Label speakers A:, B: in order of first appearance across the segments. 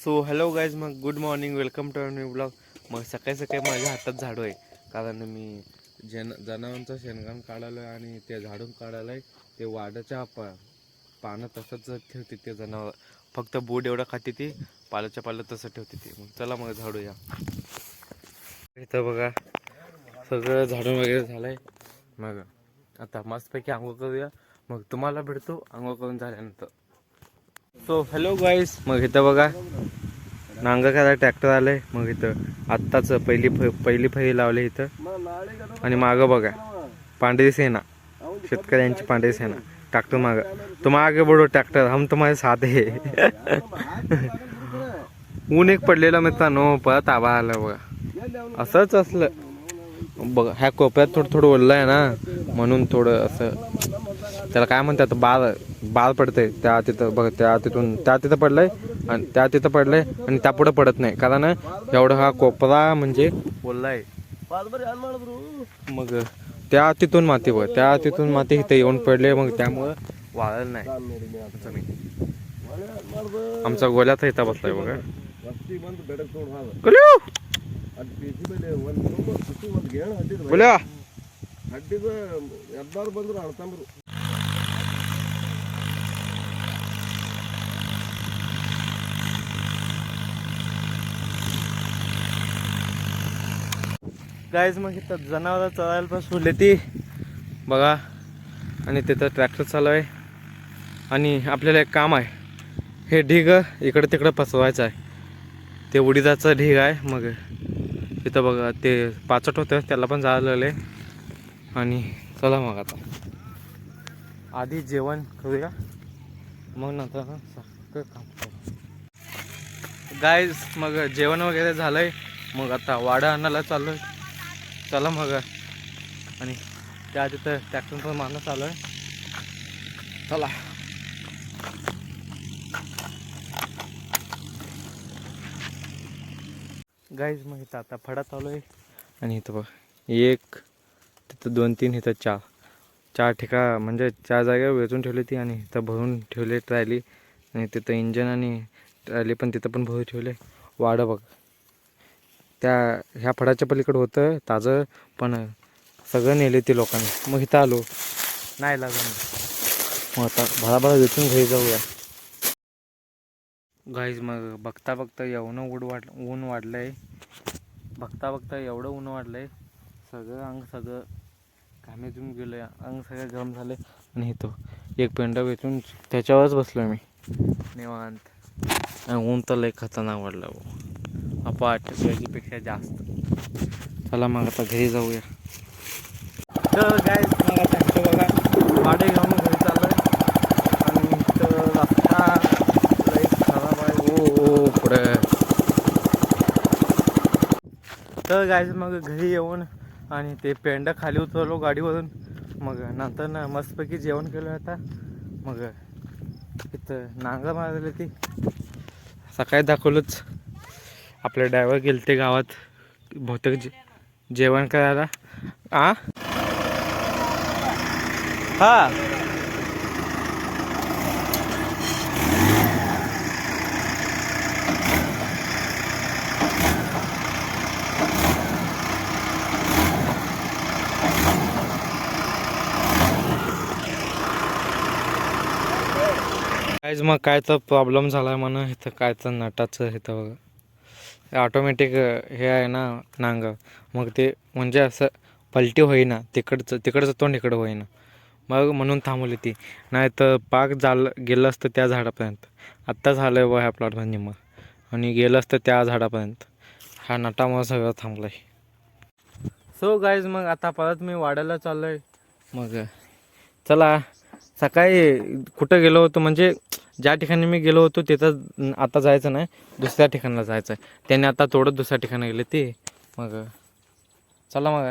A: So hello guys मग good morning welcome to new blog मग सकाळी सकाळी माझ्या हातात झाडू आहे. कारण मी जन जनावरांचं शेणगण काढायला आणि ते झाडून काढायला ते वाडाच्या पा पानं तसंच ठेवते ते जनावर. फक्त बोट एवढं खाते ती पाल्याच्या पाला तसं ठेवते ती. मग चला मग झाडूया इथं बघा सगळं झाडून वगैरे झालंय. मग आता मस्तपैकी आंघोळ करूया. मग तुम्हाला भेटतो आंघोळ करून झाल्यानंतर. सो हॅलो गाईस मग इथं बघा. नांगर करायला ट्रॅक्टर आलंय. मग इथं आत्ताच पहिली पहिली फळी लावली इथं. आणि मागं बघा. पांढरी सेना. शेतकऱ्यांची पांढरी सेना. ट्रॅक्टर मागं. तुम आगे बडो ट्रॅक्टर हम तुम्हाला साथ हे. ऊन एक पडलेलं मित्रांनो. परत आबा आलं बघा. असंच असलं. बघा ह्या कोपऱ्यात थोडं थोडं ओढलं आहे ना. म्हणून थोडं असं त्याला काय म्हणतात बाळ बाळ पडते त्या तिथं बघ त्या तिथून त्या तिथं पडलंय आणि त्या तिथं पडलंय आणि त्या पुढं पडत नाही कारण एवढा हा कोपरा म्हणजे ओला आहे मग त्या तिथून माती बघ त्या तिथून माती इथं येऊन पडले मग त्यामुळं वाळलं नाही आमचा गोल्यात इथं बसलाय बघा गोल्या गाईज मग इथं जनावरं चरायला पण सोडले ती बघा आणि तिथं ट्रॅक्टर चालू आहे आणि आपल्याला एक काम आहे. हे ढीग इकडं तिकडं पसरवायचं आहे. ते उडीदाचं ढीग आहे मग तिथं बघा ते पाचट होतं त्याला पण जाळलेलं आहे. आणि चला मग आता. आधी जेवण करूया. मग नंतर सगळं काम करू. गायज मग जेवण वगैरे झालं आहे मग आता वाडा आणायला चालू आहे चला मग. आणि त्या तिथं ट्रॅक्टर पण मारणं चालू आहे. चला. गाईज मग इथं आता फडा चालू आहे. आणि इथं बघ एक तिथं दोन तीन इथं चार. चार ठिका म्हणजे चार जागा वेचून ठेवली ती आणि इथं भरून ठेवले ट्रॅली. आणि तिथं इंजन आणि ट्रॅली पण तिथं पण भरून ठेवले. वाडं बघ. त्या ह्या फळाच्या पलीकडं होतं ताजं पण सगळं नेले ते लोकांनी. मग इथं आलो. नाही लागलं मग आता भराभरा वेचून घरी जाऊया. गाईज मग बघता बघता एवढं ऊन वाढ ऊन वाढलंय. बघता बघता एवढं ऊन वाढलंय. सगळं अंग सगळं घामेजून गेलं अंग सगळं गरम झालं आणि तो एक पेंडा वेचून त्याच्यावरच बसलो मी. निवांत. आणि ऊन तर लय खतरनाक वाढलं अपाट जास्त. चला मग आता घरी जाऊया. तर काय इथं बघा भाडे घेऊन घरी चाललोय. आणि इथं रस्ता खराब आहे. ओ पुढे. तर गाय मग घरी येऊन आणि ते पेंडा खाली उतरलो गाडीवरून. मग नंतर ना मस्तपैकी जेवण केलं आता. मग इथं नांगर मारले ती. सकाळी दाखवलंच. आपले ड्रायव्हर गेले ते गावात. बहुतेक जे जेवण करायला. आ? हा. कायच मग काय तर प्रॉब्लेम झाला म्हणा इथं काय तर नटाचं इथं बघा. ऑटोमॅटिक हे आहे ना नांगर मग ते म्हणजे असं पलटी होईना तिकडचं तिकडचं तोंड इकडं होईना. मग म्हणून थांबवली ती. नाही तर पाक झालं गेलं असतं त्या झाडापर्यंत. आत्ता झालं आहे व ह्या प्लॉटमध्ये मग. आणि गेलं असतं त्या झाडापर्यंत. हा नटामुळं सगळं थांबलं आहे सो गाईज मग आता परत मी वाढायला चाललो आहे मग चला सकाळी कुठं गेलो होतो? म्हणजे ज्या ठिकाणी मी गेलो होतो तिथं आता जायचं नाही दुसऱ्या ठिकाणाला जायचं आहे त्याने आता तोडत दुसऱ्या ठिकाणी गेले ते. मग चला मग.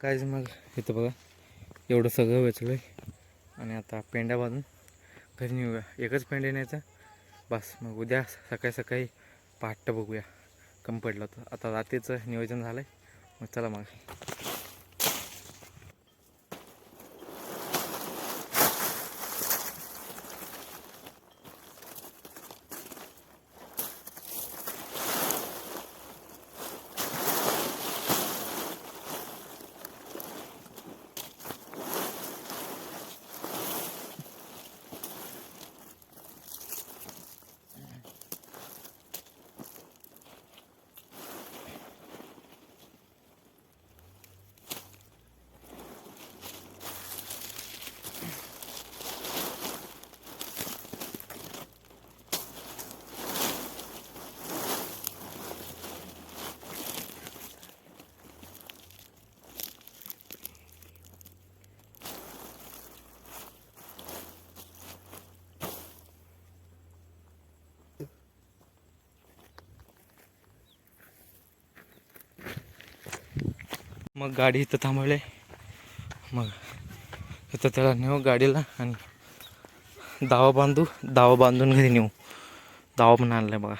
A: कायच मग इथं बघा एवढं सगळं वेचलं आहे आणि आता पेंड्या बांधून घरी नेऊया. एकच पेंडे न्यायचा. बस मग उद्या सकाळी सकाळी पहाट बघूया. कम पडलं होतं. आता रात्रीचं नियोजन झालं आहे मग चला मग. मग गाडी इथं थांबवले. मग इथं त्याला नेऊ गाडीला आणि दावा बांधू दावा बांधून घरी नेऊ. दावा पण आणलाय बघा.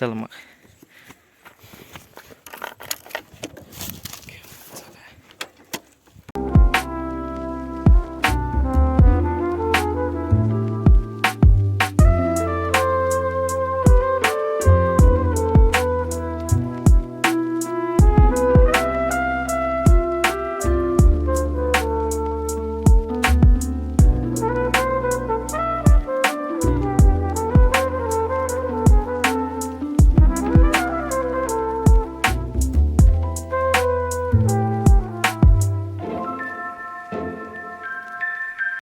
A: चल मग.